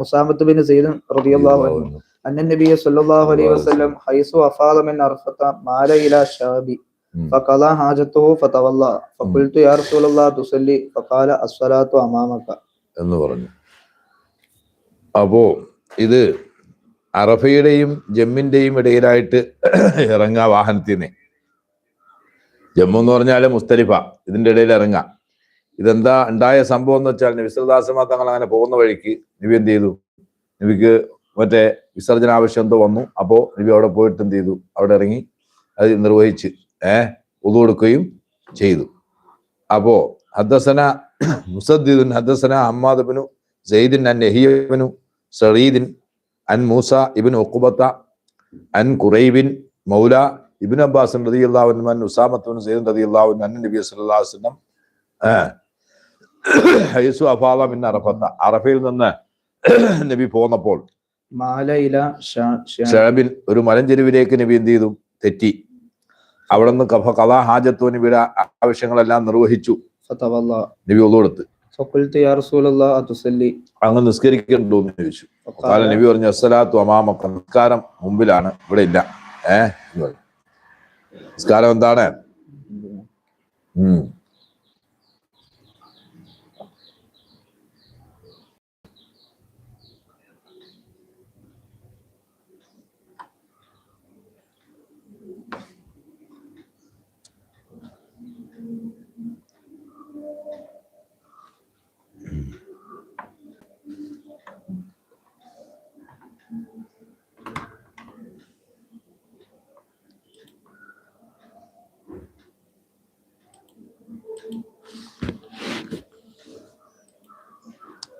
ഉസാമത്ത് bin Sayyid റളിയല്ലാഹു അൻഹു أن النبي صلى الله عليه وسلم حيث أفاض من عرفة مال إلى الشعب مم. فقضى حاجته فتولى فقلت يا رسول الله تصلي فقال الصلاة أمامك എന്ന് പറഞ്ഞു അപ്പോ ഇത് അറഫയുടെയും ജമ്മിന്റെയും ഇടയിലായിട്ട് ഇറങ്ങാ വാഹനത്തിന് ജമ്മു എന്ന് പറഞ്ഞാല് മുസ്തലിഫ ഇതിന്റെ ഇടയിൽ ഇറങ്ങാം ഇതെന്താ ഉണ്ടായ സംഭവം എന്ന് വെച്ചാൽ നബിസ്വദാസമ തങ്ങൾ അങ്ങനെ പോകുന്ന വഴിക്ക് നബി എന്ത് ചെയ്തു? നബിക്ക് മറ്റേ വിസർജന ആവശ്യം എന്തോ വന്നു. അപ്പോ നബി അവിടെ പോയിട്ട് എന്ത് ചെയ്തു? അവിടെ ഇറങ്ങി അത് നിർവഹിച്ച് ഏഹ് ഉതു കൊടുക്കുകയും ചെയ്തു. അപ്പോ ഹദ്ദസന മുസദ്ദീദുൻ ഹദ്ദസന അമ്മാദ് ബിനു സെയ്ദിൻ അൻ നെഹിയബിനു സറീദിൻ അൻ മൂസ ഇബിൻ ഒക്കുബത്ത അൻ കുറൈബിൻ മൗല ഇബിൻ അബ്ബാസ് റതി അള്ളാഹുൻ അൻ ഉസാമത്ത് ബിൻ സെയ്ദ് റളിയല്ലാഹു അൻഹു അൻ നബി വസല്ലം ഹൈസു അഫാല മിന്ന അറഫത്ത. അറഫയിൽ നിന്ന് നബി പോന്നപ്പോൾ മാലയില ഷാബിൻ ഒരു മലഞ്ചെരുവിലേക്ക് നബി എന്ത് ചെയ്തു? തെറ്റി. അവിടെ നിന്ന് കഫ കഥാ ഹാജത്വ വിട ആവശ്യങ്ങളെല്ലാം നിർവഹിച്ചു. നബി ഒന്നുകൊടുത്ത് അങ്ങ് നിസ്കരിക്കണ്ടോ എന്ന് ചോദിച്ചു. നബി പറഞ്ഞു അസ്സലാത്തു അമാമക്ക നിസ്കാരം മുമ്പിലാണ് ഇവിടെ ഇല്ല. ഏഹ്? നിസ്കാരം എന്താണ്? ഉം.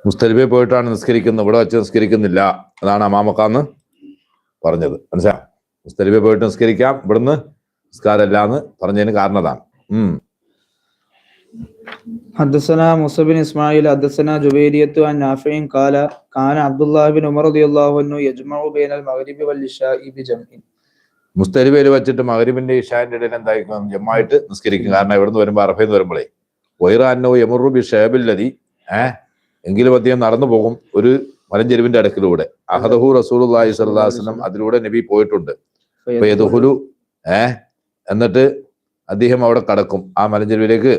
മുസ്തലിഫെ പോയിട്ടാണ് നിസ്കരിക്കുന്നത് ഇവിടെ വെച്ച് നിസ്കരിക്കുന്നില്ല അതാണ് അമാമക്കാന്ന് പറഞ്ഞത് മനസ്സിലാ മുസ്തലിഫെ പോയിട്ട് നിസ്കരിക്കാം ഇവിടുന്ന് നിസ്കാരമല്ല എന്ന് പറഞ്ഞതിന് കാരണം അതാണ് ഉം حدثنا موسى بن اسماعيل حدثنا جبيرية عن نافع قال كان عبد الله بن عمر رضي الله عنه يجمع بين المغرب والعشاء بجمع മുസ്തലിഫയിൽ വെച്ചിട്ട് മകരിബിന്റെ ഇഷാന്റെ ഇടയിൽ എന്തായിരിക്കും ജമ്മായിട്ട് നിസ്കരിക്കും കാരണം ഇവിടുന്ന് വരുമ്പോ അറഫയിൽ വരുമ്പോഴേ വൈറാന്നോ യമറുബി ഷേബില്ലതി ഏഹ് എങ്കിലും അദ്ദേഹം നടന്നു പോകും ഒരു മലഞ്ചെരുവിന്റെ അടുക്കിലൂടെ. അഹദഹു അലൈഹി വസല്ലം അതിലൂടെ നബി പോയിട്ടുണ്ട്. അപ്പൊ ഏ? എന്നിട്ട് അദ്ദേഹം അവിടെ കടക്കും. ആ മലഞ്ചെരുവിലേക്ക്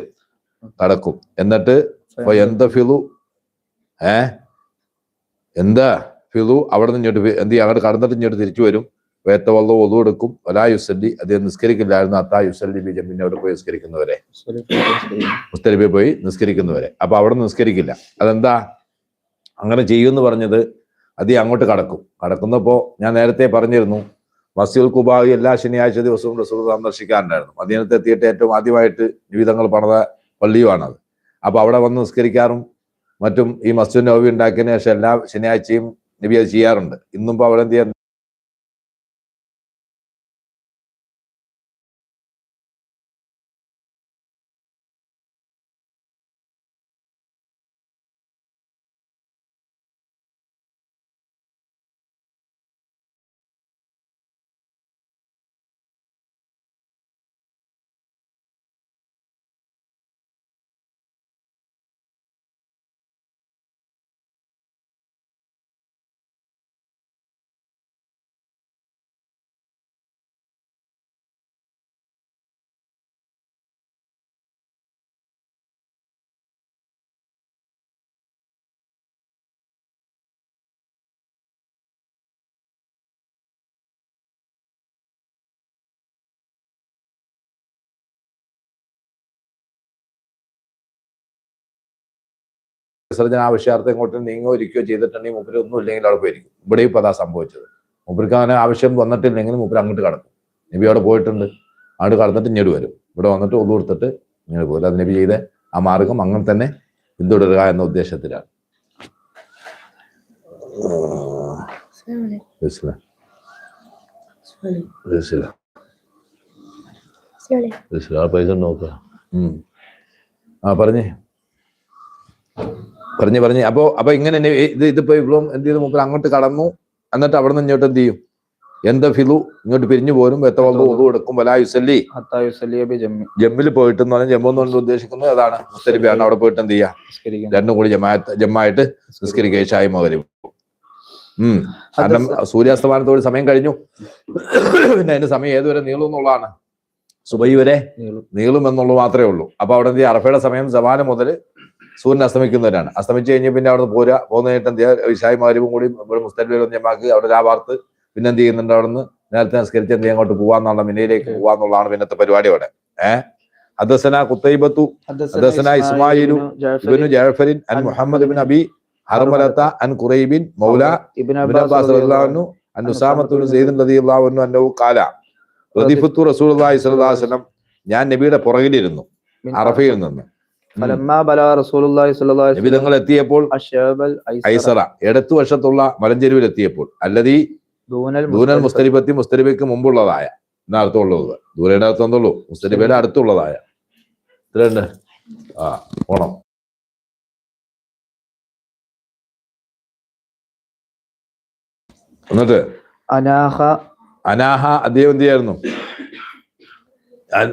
കടക്കും. എന്നിട്ട് ഫയന്തഫിലു എന്താ ഫിലു ഏ? എന്താ? ഫിലു അവിടെ നിന്ന് ഇങ്ങോട്ട് എന്ത് ചെയ്യും? അങ്ങോട്ട് കടന്നിട്ട് ഇങ്ങോട്ട് തിരിച്ചു വരും. വേത്തവള്ള ഒതു എടുക്കും ഒലാ യുസല്ലി അദ്ദേഹം നിസ്കരിക്കില്ലായിരുന്നു. അത്താ യുസല്ലി ബി ജമ്മിനെ അവിടെ പോയി നിസ്കരിക്കുന്നവരെ. മുസ്തലിബി പോയി നിസ്കരിക്കുന്നവരെ. അപ്പൊ അവിടെ നിസ്കരിക്കില്ല. അതെന്താ? അങ്ങനെ ചെയ്യുമെന്ന് പറഞ്ഞത് അതി അങ്ങോട്ട് കടക്കും. കടക്കുന്നപ്പോ ഞാൻ നേരത്തെ പറഞ്ഞിരുന്നു മസ്ജിദ് കുബാവി എല്ലാ ശനിയാഴ്ച ദിവസവും റസൂൽ സന്ദർശിക്കാറുണ്ടായിരുന്നു. മദീനത്ത് എത്തിയിട്ട് ഏറ്റവും ആദ്യമായിട്ട് ജീവിതങ്ങൾ പണിത പള്ളിയുമാണത് അപ്പൊ അവിടെ വന്ന് നിസ്കരിക്കാറും മറ്റും ഈ മസ്ജിദ് നോവി ഉണ്ടാക്കിയതിനു ശേഷം എല്ലാ ശനിയാഴ്ചയും നബി അത് ചെയ്യാറുണ്ട്. ഇന്നും ഇപ്പൊ അവിടെ എന്ത് ചെയ്യാൻ വിസർജന ആവശ്യാർത്ഥം ഇങ്ങോട്ട് നീങ്ങോ ഇരിക്കുകയോ ചെയ്തിട്ടുണ്ടെങ്കിൽ മൂപ്പര് ഒന്നും ഇല്ലെങ്കിൽ അവിടെ പോയിരിക്കും. ഇവിടെ ഇപ്പൊ അതാ സംഭവിച്ചത്. മൂപ്പർക്ക് അങ്ങനെ ആവശ്യം വന്നിട്ടില്ലെങ്കിൽ മൂപ്പര് അങ്ങോട്ട് കടക്കും. നബി അവിടെ പോയിട്ടുണ്ട്. അങ്ങോട്ട് കടന്നിട്ട് ഇങ്ങോട്ട് വരും. ഇവിടെ വന്നിട്ട് ഒന്നു കൊടുത്തിട്ട് ഇങ്ങോട്ട് പോകും അത് നബി ചെയ്ത ആ മാർഗം അങ്ങനെ തന്നെ പിന്തുടരുക എന്ന ഉദ്ദേശത്തിലാണ്. പൈസ നോക്കുക ആ പറഞ്ഞേ. പറഞ്ഞു പറഞ്ഞു. അപ്പോൾ അപ്പോൾ ഇങ്ങനെ ഇത് ഇതിപ്പോ ഇവളും എന്ത് ചെയ്തു? മൂപ്പർ അങ്ങോട്ട് കടന്നു. എന്നിട്ട് അവിടെ നിന്ന് ഇങ്ങോട്ട് എന്ത് ചെയ്യും? എന്താ ഫിലു? ഇങ്ങോട്ട് പിരിഞ്ഞു പോരും. എത്ര ഒതു എടുക്കും. വലായുസല്ലി ജമ്മിൽ പോയിട്ട് എന്ന് പറഞ്ഞാൽ ജമ്മു എന്ന് പറഞ്ഞ ഉദ്ദേശിക്കുന്നത് അതാണ്. മുസ്തരിബിയാണ് അവിടെ പോയിട്ട് എന്ത് ചെയ്യാം? രണ്ടും കൂടി ജമാഅത്ത് ജമ്മായിട്ട് നിസ്കരിക്കുക ഷായി മകരും. ഉം. കാരണം സൂര്യാസ്തമാനത്തോട് സമയം കഴിഞ്ഞു. പിന്നെ അതിന്റെ സമയം ഏതുവരെ നീളും എന്നുള്ളതാണ്. സുബൈ വരെ നീളും. എന്നുള്ളത് മാത്രമേ ഉള്ളൂ. അപ്പൊ അവിടെ എന്ത് അറഫയുടെ സമയം സമാനം മുതൽ സൂര്യൻ അസ്തമിക്കുന്നവരാണ്. അസ്തമിച്ച് കഴിഞ്ഞ് പിന്നെ അവിടെ പോരുക പോകുന്ന നേട്ടം ഇഷായിമാരും കൂടി മുസ്തലിബിലും ഞമാക്ക് അവിടെ രാവാർത്ത് പിന്നെ എന്ത് ചെയ്യുന്നുണ്ട് അവിടുന്ന്? നേരത്തെ നിസ്കരിച്ച് എന്ത് അങ്ങോട്ട് പോവാന്നുള്ള മിനയിലേക്ക് പോവാന്നുള്ളതാണ് പിന്നത്തെ പരിപാടി അവിടെ. ഏഹ് ഹദസന കുത്തൈബത്തു ഹദസന ഇസ്മായിലു ഇബിനു ജാഫരിൻ. അൻ മുഹമ്മദ് ബിൻ അബി ഹർമലത്ത അൻ ഖുറൈബിൻ മൗല ഇബ്നു അബ്ബാസ് റളിയല്ലാഹു അൻഹു അൻ ഉസാമത്തു ബിൻ സയ്യിദ് റളിയല്ലാഹു അൻഹു അന്നഹു ഖാല റദിഫത്തു റസൂലുള്ളാഹി സ്വല്ലല്ലാഹു അലൈഹി വസല്ലം ഞാൻ നബിയുടെ പുറകിലിരുന്നു അറഫയിൽ നിന്ന്. തങ്ങൾ എത്തിയപ്പോൾ ഐസറ. ഇടത്തു വശത്തുള്ള മലഞ്ചെരുവിൽ എത്തിയപ്പോൾ. അല്ലതീ ദൂനൽ മുസ്തലിബത്തി മുസ്തലിബയ്ക്ക് മുമ്പുള്ളതായ എന്നാ അർത്ഥമുള്ളത് ദൂരയുടെ അർത്ഥം എന്തുള്ളൂ മുസ്തലിബയുടെ അടുത്തുള്ളതായ ഇത്രയുണ്ട് ആ ഓണം എന്നിട്ട്? അനാഹ. അനാഹ അദ്ദേഹം എന്ത് ചെയ്യായിരുന്നു?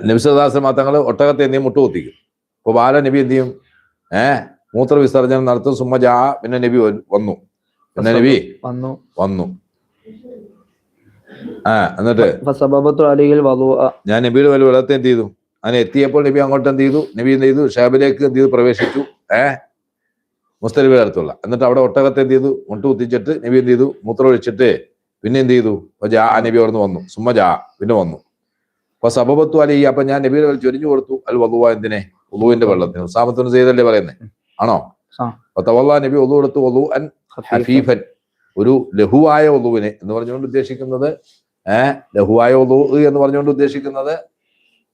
നിമിഷദാസ മാത്രങ്ങൾ ഒട്ടകത്തെ എന്തെങ്കിലും മുട്ടുകുത്തിക്കും. അപ്പൊ ബാല നബി എന്ത് ചെയ്യും? ഏ മൂത്ര വിസർജനം നടത്തും. സുമ്മജാ പിന്നെ നബി വന്നു. പിന്നെ നബി വന്നു. വന്നു. ആ എന്നിട്ട് ഞാൻ നബിയുടെ വലിയ വെള്ളത്തെ എന്ത് ചെയ്തു? അങ്ങനെ എത്തിയപ്പോൾ നബി അങ്ങോട്ട് എന്ത് ചെയ്തു? നബി എന്ത് ചെയ്തു? ഷാബിലേക്ക് എന്ത് ചെയ്തു? പ്രവേശിച്ചു. ഏ മുസ്തലിബിയുടെ അടുത്തുള്ള. എന്നിട്ട് അവിടെ ഒട്ടകത്തെ എന്ത് ചെയ്തു? മുട്ട് കുത്തിച്ചിട്ട് നബി എന്ത് ചെയ്തു? മൂത്രം ഒഴിച്ചിട്ട് പിന്നെ എന്ത് ചെയ്തു? ജാ ആ നബി അവിടുന്ന് വന്നു. സുമ്മ ജാ പിന്നെ വന്നു. അപ്പൊ സബബത്തു അലി അപ്പൊ ഞാൻ നബിയുടെ ചൊരിഞ്ഞു കൊടുത്തു. അൽ വധുവ എന്തിനെ? ഉളുവിന്റെ വെള്ളത്തിന്. ഉസാമത്തിന് ചെയ്തല്ലേ പറയുന്നത് ആണോ. തവല്ല നബി ഒതു എടുത്ത് ഒതു അൻ ഹഫീഫൻ. ഒരു ലഘുവായ ഒതുവിനെ എന്ന് പറഞ്ഞുകൊണ്ട് ഉദ്ദേശിക്കുന്നത് ഏഹ് ലഘുവായ ഒതു എന്ന് പറഞ്ഞുകൊണ്ട് ഉദ്ദേശിക്കുന്നത്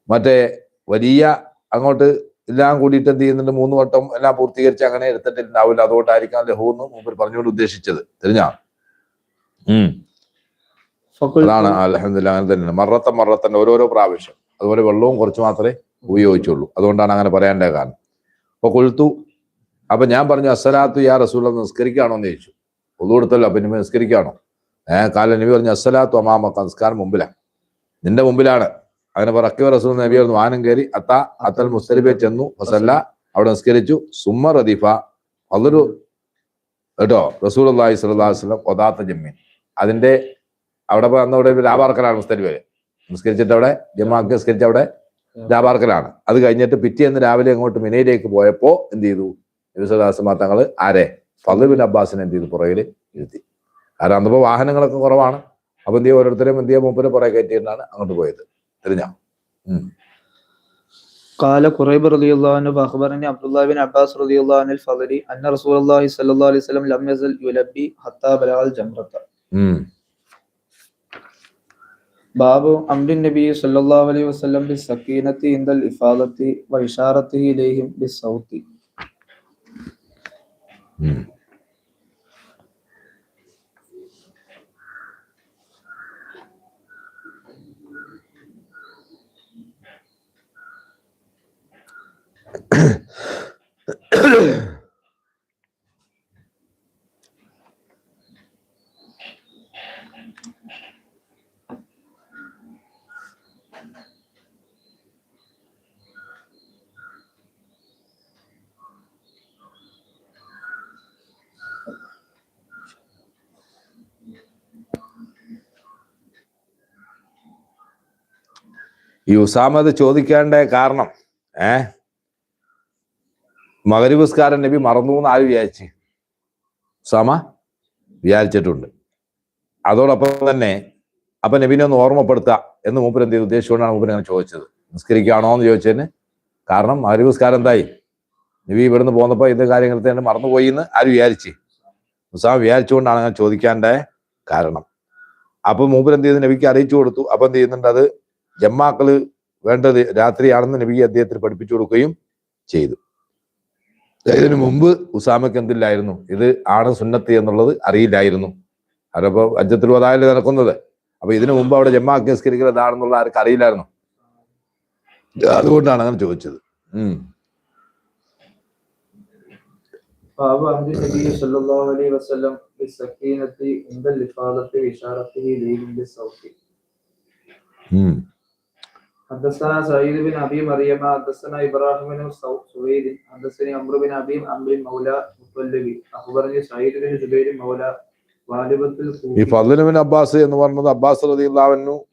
മറ്റേ വലിയ അങ്ങോട്ട് എല്ലാം കൂടിയിട്ട് എന്ത് ചെയ്യുന്നുണ്ട്? മൂന്ന് വട്ടം എല്ലാം പൂർത്തീകരിച്ച് അങ്ങനെ എടുത്തിട്ടുണ്ടാവില്ല. അതുകൊണ്ടായിരിക്കാം ലഹു എന്ന് മൂപ്പർ പറഞ്ഞുകൊണ്ട് ഉദ്ദേശിച്ചത്. തിരിഞ്ഞാ ഉം. അതാണ് അലഹമില്ല അങ്ങനെ തന്നെയാണ്. മറത്തൻ മറത്തൻ ഓരോരോ പ്രാവശ്യം. അതുപോലെ വെള്ളവും കുറച്ച് മാത്രമേ ഉപയോഗിച്ചുള്ളൂ. അതുകൊണ്ടാണ് അങ്ങനെ പറയേണ്ട കാരണം. അപ്പോൾ കൊഴുത്തു അപ്പൊ ഞാൻ പറഞ്ഞു അസ്സലാത്തു യാ റസൂൽ നിസ്കരിക്കുകയാണോ എന്ന് ചോദിച്ചു. ഒതു കൊടുത്തല്ലോ അപ്പൊ ഇനി നിസ്കരിക്കുകയാണോ ഏഹ് കാലം നബി പറഞ്ഞു അസ്സലാത്തു അമാമക്ക നിസ്കാരം മുമ്പിലാണ് നിന്റെ മുമ്പിലാണ്. അങ്ങനെ പറക്കി റസൂൽ നബി പറഞ്ഞു വാനം കയറി അത്ത അത്തൽ മുസ്തലിബെ ചെന്നു ഫസല്ല അവിടെ നിസ്കരിച്ചു സുമ്മ റദീഫ അതൊരു കേട്ടോ റസൂൽ അള്ളാഹി വസല്ലം ഒതാത്ത ജമ്മീൻ. അതിന്റെ അവിടെ അന്ന് അവിടെ ലാബാർക്കലാണ് മുസ്തലിബിൽ നിസ്കരിച്ചിട്ട് അവിടെ ജമാക്ക് നിസ്കരിച്ച് അവിടെ ലാബാർക്കലാണ് അത് കഴിഞ്ഞിട്ട് പിറ്റേന്ന് രാവിലെ അങ്ങോട്ട് മിനയിലേക്ക് പോയപ്പോ എന്ത് ചെയ്തു നബിസ്വലാസ്മാ തങ്ങള് ആരെ ഫലുബിൻ അബ്ബാസിനെ എന്ത് ചെയ്തു പുറകിൽ ഇരുത്തി കാരണം അന്നിപ്പോ വാഹനങ്ങളൊക്കെ കുറവാണ് അപ്പൊ എന്ത് ചെയ്യും ഓരോരുത്തരെയും എന്ത് ചെയ്യാൻ മൂപ്പര് പുറകെ കയറ്റിയിട്ടാണ് അങ്ങോട്ട് പോയത് തിരിഞ്ഞ قال قريب رضي الله عنه فأخبرني عبد الله بن عباس رضي الله عنه الفضلي أن رسول الله صلى الله عليه وسلم لم يزل يلبي حتى بلغ الجمرة ഉം باب امر النبی صلی اللہ علیہ وسلم بالسکینت عند الافاضت و اشارت الیہم بالصوت Ahem. ഈ ഉസാമത് ചോദിക്കേണ്ട കാരണം ഏ? മകരപുസ്കാരൻ നബി മറന്നു എന്ന് ആര് വിചാരിച്ച്? ഉസാമ വിചാരിച്ചിട്ടുണ്ട്. അതോടൊപ്പം തന്നെ അപ്പൊ നബിനെ ഒന്ന് ഓർമ്മപ്പെടുത്തുക എന്ന് മൂപ്പർ എന്ത് ചെയ്തു? ഉദ്ദേശിച്ചുകൊണ്ടാണ് മൂപ്പർ അങ്ങനെ ചോദിച്ചത്. നിസ്കരിക്കുകയാണോ എന്ന് ചോദിച്ചതിന് കാരണം മകരപുസ്കാരം എന്തായി? നബി ഇവിടുന്ന് പോകുന്നപ്പോൾ ഇത് കാര്യങ്ങൾ തന്നെ മറന്നുപോയി എന്ന് ആര് വിചാരിച്ച്? ഉസാമ വിചാരിച്ചുകൊണ്ടാണ് അങ്ങനെ ചോദിക്കാന്റെ കാരണം. അപ്പം മൂപ്പർ എന്ത് ചെയ്തു? നബിക്ക് അറിയിച്ചു കൊടുത്തു. അപ്പം എന്ത് ചെയ്യുന്നുണ്ട്? അത് ജമ്മാക്കൾ വേണ്ടത് രാത്രിയാണെന്ന് നബി അദ്ദേഹത്തിന് പഠിപ്പിച്ചു കൊടുക്കുകയും ചെയ്തു. ഇതിനു മുമ്പ് ഉസാമയ്ക്ക് എന്തില്ലായിരുന്നു? ഇത് ആണ് സുന്നത്ത് എന്നുള്ളത് അറിയില്ലായിരുന്നു. അതപ്പോ അജ്ജത്തിൽ വതായാലും നടക്കുന്നത്? അപ്പൊ ഇതിനു മുമ്പ് അവിടെ ജമ്മാക്കി നിസ്കരിക്കുന്നത് ഇതാണെന്നുള്ള ആർക്ക് അറിയില്ലായിരുന്നു അതുകൊണ്ടാണ് അങ്ങനെ ചോദിച്ചത് ഉം باب أمر النبي صلى الله عليه وسلم بالسكينة عند الإفاضة وإشارته إليهم بالصوت ഉം حدثنا سعيد بن ابي مريم حدثنا ابراهيم بن سو- سويد حدثني عمرو بن ابي عمرو مولى مطلبي اخبرني سعيد بن جبير مولى വാലിബത്തിൽ ഈ ഫതുലിബിൻ അബ്ബാസ് എന്ന് പറഞ്ഞത് അബ്ബാസ് റതിയുള്ളാവനു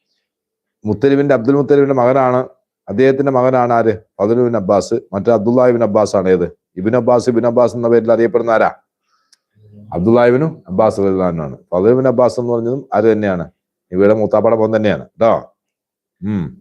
മുത്തലിബിന്റെ അബ്ദുൽ മുത്തലിബിന്റെ മകനാണ്. അദ്ദേഹത്തിന്റെ മകനാണ് ആര്? ഫതുലിബിൻ അബ്ബാസ്. മറ്റേ അബ്ദുല്ലാഹിബിൻ അബ്ബാസ് ആണ് ഏത്? ഇബിൻ അബ്ബാസ് ഇബിൻ അബ്ബാസ് എന്ന പേരിൽ അറിയപ്പെടുന്ന ആരാ? അബ്ദുല്ലാഹിബിനും അബ്ബാസ് റതിയുള്ളാനുമാണ് ഫതുലിബിൻ അബ്ബാസ് എന്ന് പറഞ്ഞതും ആര് തന്നെയാണ്? ഇവരുടെ മൂത്താപ്പാടെ പോൻ തന്നെയാണ്. കേട്ടോ ഉം.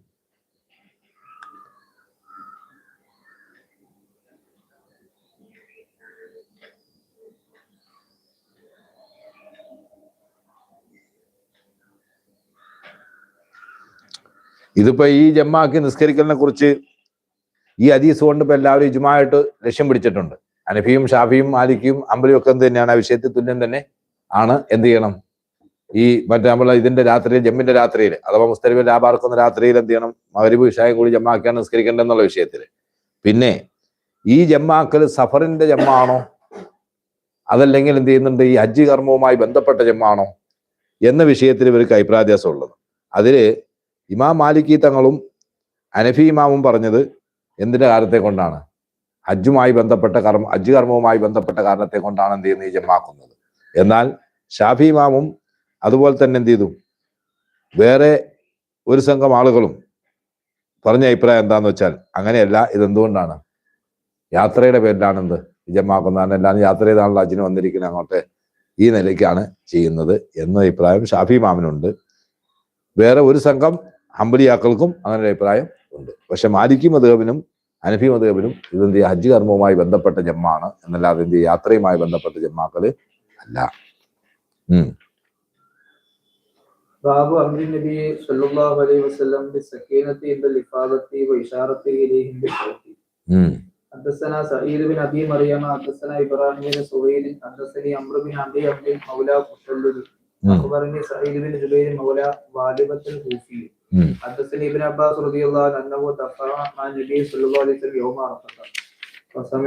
ഇതിപ്പോ ഈ ജമ്മാക്കി നിസ്കരിക്കലിനെ കുറിച്ച് ഈ അദീസ് കൊണ്ട് ഇപ്പൊ എല്ലാവരും ഇജുമായിട്ട് ലക്ഷ്യം പിടിച്ചിട്ടുണ്ട്. അനഫിയും ഷാഫിയും മാലിക്കും അമ്പലിയും ഒക്കെ എന്ത് തന്നെയാണ് ആ വിഷയത്തിൽ തുല്യം തന്നെ ആണ്. എന്ത് ചെയ്യണം? ഈ മറ്റേ നമ്മളെ ഇതിന്റെ രാത്രിയിൽ ജമ്മിന്റെ രാത്രിയിൽ അഥവാ മുസ്തലിമിൽ ലാബാർക്കുന്ന രാത്രിയിൽ എന്ത് ചെയ്യണം? മകരിബ് ഇഷായും കൂടി ജമ്മാക്കിയാണ് നിസ്കരിക്കേണ്ടത് എന്നുള്ള വിഷയത്തിൽ പിന്നെ ഈ ജമ്മാക്കൽ സഫറിന്റെ ജമ്മാണോ? അതല്ലെങ്കിൽ എന്ത് ചെയ്യുന്നുണ്ട്? ഈ ഹജ്ജ് കർമ്മവുമായി ബന്ധപ്പെട്ട ജമ്മാണോ? എന്ന വിഷയത്തിൽ ഇവർക്ക് അഭിപ്രായവ്യാസം ഉള്ളത് അതിൽ ഇമാം മാലിക്കി തങ്ങളും അനഫി ഇമാമും പറഞ്ഞത് എന്തിന്റെ കാര്യത്തെ കൊണ്ടാണ്? ഹജ്ജുമായി ബന്ധപ്പെട്ട കർമ്മ ഹജ്ജ് കർമ്മവുമായി ബന്ധപ്പെട്ട കാരണത്തെ കൊണ്ടാണ് എന്ത് ചെയ്യുന്നത്? ജമാക്കുന്നത് എന്നാൽ ഷാഫി ഇമാമും അതുപോലെ തന്നെ എന്ത് ചെയ്തു? വേറെ ഒരു സംഘം ആളുകളും പറഞ്ഞ അഭിപ്രായം എന്താന്ന് വെച്ചാൽ അങ്ങനെയല്ല ഇതെന്തുകൊണ്ടാണ്? യാത്രയുടെ പേരിലാണെന്ത്? ജമാക്കുന്നതാണ് എല്ലാം യാത്ര ചെയ്താണല്ലോ അജിന് വന്നിരിക്കുന്നത് അങ്ങോട്ട്. ഈ നിലയ്ക്കാണ് ചെയ്യുന്നത് എന്ന അഭിപ്രായം ഷാഫി മാമിനുണ്ട് വേറെ ഒരു സംഘം ഹംബലിയാക്കൾക്കും അങ്ങനെ ഒരു അഭിപ്രായം ഉണ്ട് പക്ഷെ മാലിക്കി മധുഹബിനും അനഫി മധുഹബിനും ഇതെന്ത് ചെയ്യുക ഹജ്ജ് കർമ്മവുമായി ബന്ധപ്പെട്ട ജമ്മാണ് എന്നല്ലാതെ എന്ത് ചെയ്യുക യാത്രയുമായി ബന്ധപ്പെട്ട ജമ്മാക്കള് അല്ല ഉം باب امر النبي صلى الله عليه وسلم بالسكينه عند الافاضه واشارته اليهم بالصوت ഉം حدثنا سعيد بن ابي مريم حدثنا ابراهيم بن سويد حدثني عمرو بن ابي عبد مولى مخلد മൗല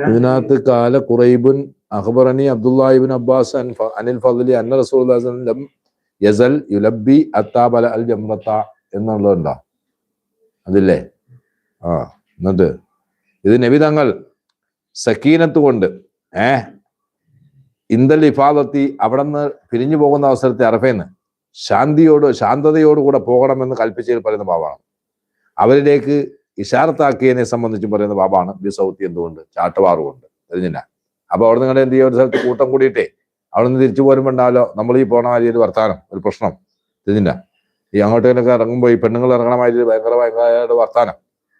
ഇതിനകത്ത് കാല കുറൈബുൻ അഖ്ബറനി അബ്ദുല്ലാഹിബിൻ അബ്ബാസ് അനിൽ ഫضലി അന്ന റസൂൽ യസൽ അത്താബല അൽ ജംറത്ത എന്നുള്ളതുണ്ടോ? അതില്ലേ? ആ എന്നിട്ട് ഇത് നബി തങ്ങൾ സക്കീനത്ത് കൊണ്ട് ഏഹ് ഇന്ദൽ ഇഫാദത്തി അവിടെ നിന്ന് പിരിഞ്ഞു പോകുന്ന അവസരത്തെ അറഫേന്ന് ശാന്തിയോട് ശാന്തതയോടുകൂടെ പോകണമെന്ന് കൽപ്പിച്ചതിൽ പറയുന്ന ബാബാണ്. അവരിലേക്ക് ഇഷാർത്താക്കിയതിനെ സംബന്ധിച്ചും പറയുന്ന ബാബാണ് ബി സൗത്തി എന്തുകൊണ്ട്? ചാട്ടവാറുകൊണ്ട്. തിരിഞ്ഞില്ല അപ്പൊ അവിടെ നിങ്ങളുടെ എന്ത് ചെയ്യുക ഒരു സ്ഥലത്ത് കൂട്ടം കൂടിയിട്ടേ അവിടെ നിന്ന് തിരിച്ചു പോരുമ്പോണ്ടാലോ? നമ്മൾ ഈ പോണ മാതിരി ഒരു വർത്താനം ഒരു പ്രശ്നം. തിരിഞ്ഞില്ല ഈ അങ്ങോട്ടേക്കൊക്കെ ഇറങ്ങുമ്പോൾ ഈ പെണ്ണുങ്ങൾ ഇറങ്ങണ മാതിരി ഭയങ്കര ഭയങ്കര വർത്താനം.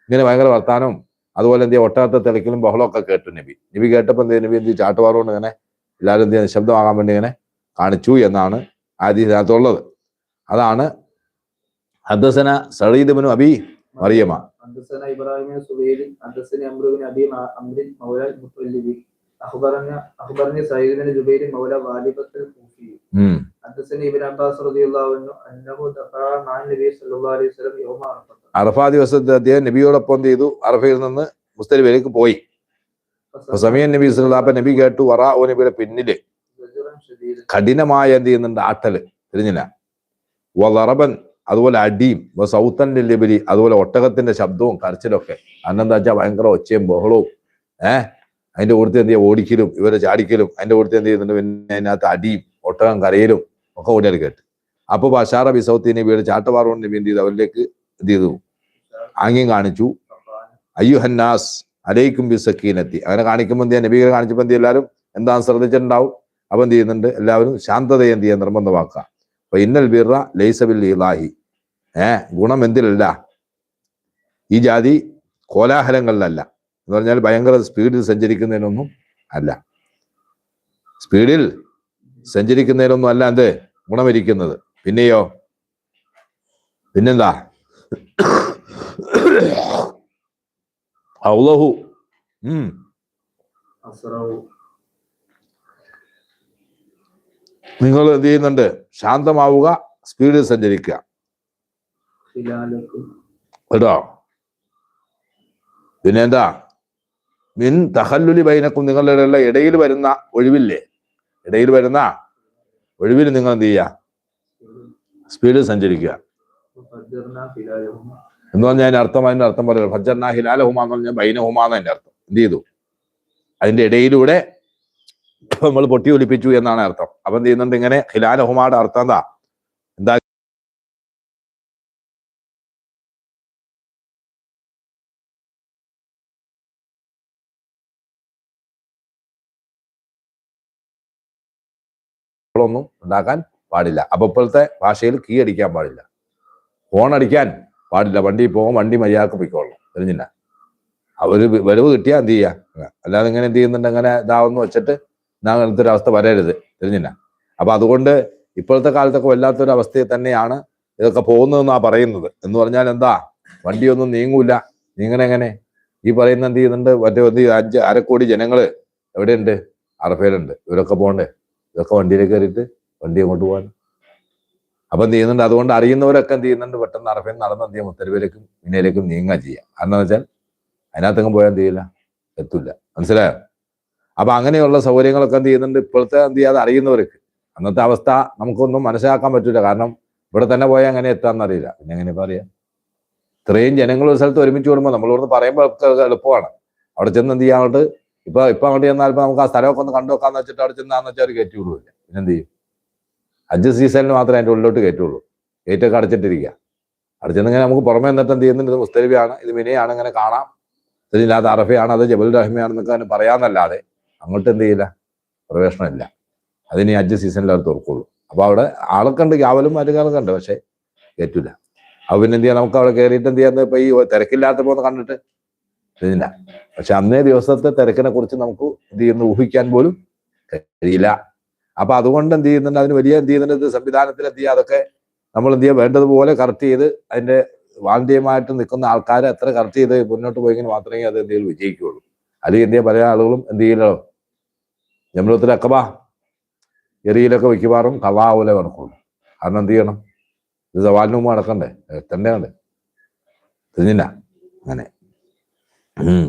ഇങ്ങനെ ഭയങ്കര വർത്താനവും അതുപോലെ എന്ത് ചെയ്യുക ഒട്ടാത്ത തിളക്കിലും ബഹളമൊക്കെ കേട്ടു നബി. നബി കേട്ടപ്പോൾ എന്ത്? നബി എന്ത്? ചാട്ടുവാറുകൊണ്ട് ഇങ്ങനെ എല്ലാവരും എന്ത് ചെയ്യുക നിശബ്ദമാകാൻ വേണ്ടി ഇങ്ങനെ കാണിച്ചു എന്നാണ് ആദ്യത്തിനകത്തുള്ളത് അതാണ് ഹദ്ദസന സളീദ് ബിനു അബി മറിയമ്മ حدثنا ابراهيم بن سويد حدثني عمرو بن ابي عمرو مولى المطلب اخبرنا اخبرني سعيد بن جبير مولى والبة الكوفي ഉം حدثني ابن عباس رضي الله عنه انه دفع مع النبي صلى الله عليه وسلم يوم عرفه അറഫാ ദിവസത്തെ അദ്ദേഹം നബിയോടൊപ്പം എന്ത് ചെയ്തു അറഫയിൽ നിന്ന് മുസ്തലിബിലേക്ക് പോയി അപ്പൊ സമയം നബി ഇസ്ലാപ്പ നബി കേട്ടു വറ ഓ നബിയുടെ പിന്നിൽ കഠിനമായ എന്ത് ചെയ്യുന്നുണ്ട്? ആട്ടൽ. തിരിഞ്ഞില്ല. വറബൻ അതുപോലെ അടിയും സൗത്തന്റെ ലിബരി അതുപോലെ ഒട്ടകത്തിന്റെ ശബ്ദവും കരച്ചിലൊക്കെ അന്നെന്താ വെച്ചാൽ ഭയങ്കര ഒച്ചയും ബഹളവും ഏഹ് അതിന്റെ കൂടുതൽ എന്ത് ചെയ്യാ ഓടിക്കലും ഇവരെ ചാടിക്കലും അതിന്റെ കൂടുതൽ എന്ത് ചെയ്യുന്നുണ്ട്? പിന്നെ അതിനകത്ത് അടിയും ഒട്ടകം കരയിലും ഒക്കെ ഓടിയാൽ കേട്ട്. അപ്പോൾ ബഷാറ ബി സൗത്ത് നബിയുടെ ചാട്ടവാറുകൊണ്ട് നബി എന്ത് ചെയ്തു? അവരിലേക്ക് എന്ത് ചെയ്തു? ആംഗ്യം കാണിച്ചു. അയ്യുഹന്നാസ് അലൈക്കും ബി സക്കീനത്തി അങ്ങനെ കാണിക്കുമ്പോൾ എന്ത് ചെയ്യാൻ നബീകരെ കാണിച്ചപ്പോൾ എന്ത് എല്ലാവരും എന്താ ശ്രദ്ധിച്ചിട്ടുണ്ടാവും? അപ്പം എന്ത് ചെയ്യുന്നുണ്ട്? എല്ലാവരും ശാന്തതയെ എന്ത് ചെയ്യാൻ നിർബന്ധമാക്കുക. അപ്പൊ ഇന്നൽ ബിറ ലൈസബിൽ ഇലാഹി. ഏ ഗുണം എന്തിലല്ല? ഈ ജാതി കോലാഹലങ്ങളിലല്ല. എന്ന് പറഞ്ഞാൽ ഭയങ്കര സ്പീഡിൽ സഞ്ചരിക്കുന്നതിനൊന്നും അല്ല. സ്പീഡിൽ സഞ്ചരിക്കുന്നതിനൊന്നും അല്ല എന്ത്? ഗുണമിരിക്കുന്നത്. പിന്നെയോ? പിന്നെന്താ? അള്ളാഹു ഉം. നിങ്ങൾ എന്ത് ചെയ്യുന്നുണ്ട്? ശാന്തമാവുക സ്പീഡിൽ സഞ്ചരിക്കുക. കേട്ടോ? പിന്നെ എന്താ മിൻ തഹല്ലുലി ബൈനക്കും നിങ്ങളുടെ ഇടയിൽ വരുന്ന ഒഴിവില്ലേ? ഇടയിൽ വരുന്ന ഒഴിവിൽ നിങ്ങൾ എന്ത് ചെയ്യുക? സ്പീഡിൽ സഞ്ചരിക്കുക. എന്ന് പറഞ്ഞാൽ അതിന്റെ അർത്ഥം അതിന്റെ അർത്ഥം പറയുന്നത് ഫജർന ഹിലാല ഹുമാന്ന് പറഞ്ഞാൽ ബൈന ഹുമാന്ന് അതിന്റെ അർത്ഥം. എന്ത് ചെയ്തു? അതിന്റെ ഇടയിലൂടെ നമ്മൾ പൊട്ടി ഒലിപ്പിച്ചു എന്നാണ് അർത്ഥം. അപ്പം എന്ത് ചെയ്യുന്നുണ്ട് ഇങ്ങനെ? ഹിലാലഹുമാടെ അർത്ഥം എന്താ? എന്താ ഒന്നും ഉണ്ടാക്കാൻ പാടില്ല. അപ്പൊ ഇപ്പോഴത്തെ ഭാഷയിൽ കീ അടിക്കാൻ പാടില്ല. ഫോൺ അടിക്കാൻ പാടില്ല വണ്ടി പോകും വണ്ടി മര്യാദയ്ക്ക് പൊയ്ക്കോളണം തെരഞ്ഞില്ല. അവർ വരവ് കിട്ടിയാൽ എന്ത് ചെയ്യുക അല്ലാതെ ഇങ്ങനെ എന്ത് ചെയ്യുന്നുണ്ട്? അങ്ങനെ ഇതാവെന്ന് വെച്ചിട്ട് അങ്ങനത്തെ ഒരു അവസ്ഥ വരരുത്. തെരഞ്ഞില്ല. അപ്പൊ അതുകൊണ്ട് ഇപ്പോഴത്തെ കാലത്തൊക്കെ വല്ലാത്തൊരു തന്നെയാണ് ഇതൊക്കെ പോകുന്നതെന്നാ പറയുന്നത്. എന്ന് പറഞ്ഞാൽ എന്താ? വണ്ടിയൊന്നും നീങ്ങൂല. നീങ്ങനെ എങ്ങനെ? ഈ പറയുന്ന എന്ത് ചെയ്യുന്നുണ്ട്? മറ്റേ എന്ത് അഞ്ച് അരക്കോടി ജനങ്ങൾ എവിടെയുണ്ട്? അറഫയിലുണ്ട്. ഇവരൊക്കെ പോകണ്ടേ? ഇതൊക്കെ വണ്ടിയിലേക്ക് കയറിയിട്ട് വണ്ടി അങ്ങോട്ട് പോകാൻ അപ്പൊ എന്ത് ചെയ്യുന്നുണ്ട്? അതുകൊണ്ട് അറിയുന്നവരൊക്കെ എന്ത് ചെയ്യുന്നുണ്ട്? പെട്ടെന്ന് അറഫയിൽ നടന്ന് എന്ത് ചെയ്യും? മുത്തരവിലേക്കും മിനയിലേക്കും നീങ്ങുക ചെയ്യാം. കാരണം വെച്ചാൽ അതിനകത്തെങ്ങും പോയാൽ എന്ത് ചെയ്യില്ല? എത്തില്ല മനസ്സിലായോ? അപ്പൊ അങ്ങനെയുള്ള സൗകര്യങ്ങളൊക്കെ എന്ത് ചെയ്യുന്നുണ്ട്? ഇപ്പോഴത്തെ എന്ത് ചെയ്യാതെ അറിയുന്നവർക്ക്. അന്നത്തെ അവസ്ഥ നമുക്കൊന്നും മനസ്സിലാക്കാൻ പറ്റില്ല കാരണം ഇവിടെ തന്നെ പോയാൽ എങ്ങനെ എത്താന്ന് അറിയില്ല. പിന്നെ എങ്ങനെ ഇപ്പൊ അറിയാം? ഇത്രയും ജനങ്ങൾ ഒരു സ്ഥലത്ത് ഒരുമിച്ച് കൂടുമ്പോൾ നമ്മളിവിടുന്ന് പറയുമ്പോൾ എളുപ്പമാണ്. അവിടെ ചെന്ന് എന്ത് ചെയ്യാൻ ഇപ്പൊ ഇപ്പൊ അങ്ങോട്ട് ചെന്നാൽ ഇപ്പൊ നമുക്ക് ആ സ്ഥലമൊക്കെ ഒന്ന് കണ്ടു വെക്കാന്ന് വെച്ചിട്ട് അവിടെ ചെന്നാന്ന് വെച്ചാൽ അവർ കയറ്റി വിടുവില്ല പിന്നെന്ത് ചെയ്യും? അഞ്ച് സീസണിൽ മാത്രമേ അതിന്റെ ഉള്ളിലോട്ട് കയറ്റുള്ളൂ. ഗേറ്റൊക്കെ അടച്ചിട്ടിരിക്കുക. അടച്ചിട്ടിങ്ങനെ നമുക്ക് പുറമേ നിന്നിട്ട് എന്ത് ചെയ്യുന്നുണ്ട്? ഇത് മുസ്തലിബിയാണ് ഇത് മിനയാണ് ഇങ്ങനെ കാണാം. ഇതില്ലാത്ത അറഫയാണ് അത് ജബൽ റഹ്മയാണെന്നൊക്കെ അതിന് പറയാമെന്നല്ലാതെ അങ്ങോട്ട് എന്ത് ചെയ്യില്ല? പ്രവേശനമില്ല. അതിനി അഞ്ച് സീസണിൽ അവർ തുറക്കുള്ളൂ. അപ്പോൾ അവിടെ ആളൊക്കെ ഉണ്ട് കാവലും മറ്റു ഉണ്ട് പക്ഷെ കയറ്റില്ല അപ്പൊ പിന്നെ എന്ത് ചെയ്യാം? നമുക്ക് അവിടെ കയറിയിട്ട് എന്ത് ചെയ്യാന്ന് ഇപ്പൊ ഈ തിരക്കില്ലാത്ത പോകുന്ന കണ്ടിട്ട് ഇതില്ല. പക്ഷെ അന്നേ ദിവസത്തെ തിരക്കിനെ കുറിച്ച് നമുക്ക് എന്ത് ചെയ്യുന്നു ഊഹിക്കാൻ പോലും കഴിയില്ല. അപ്പൊ അതുകൊണ്ട് എന്ത് ചെയ്യുന്നുണ്ട്? അതിന് വലിയ എന്ത് ചെയ്യുന്നുണ്ട്? സംവിധാനത്തിൽ എന്ത് ചെയ്യുക? അതൊക്കെ നമ്മൾ എന്ത് ചെയ്യുക? വേണ്ടതുപോലെ കറക്റ്റ് ചെയ്ത് അതിന്റെ വാണ്ഡ്യമായിട്ട് നിൽക്കുന്ന ആൾക്കാരെ എത്ര കറക്റ്റ് ചെയ്ത് മുന്നോട്ട് പോയെങ്കിൽ മാത്രമേ അത് എന്തെങ്കിലും വിജയിക്കുകയുള്ളൂ. അല്ലെങ്കിൽ എന്ത് പല ആളുകളും എന്ത് ചെയ്യലോ ജമലത്തിൽ അക്കബ എറിയിലൊക്കെ വെക്കുവാറും കവാവൂല കണക്കുള്ളൂ കാരണം എന്ത് ചെയ്യണം? ഇത് സവാലിന് മുമ്പ് നടക്കണ്ടേ? എത്തണ്ടേ തിരിഞ്ഞില്ല. അങ്ങനെ ഉം.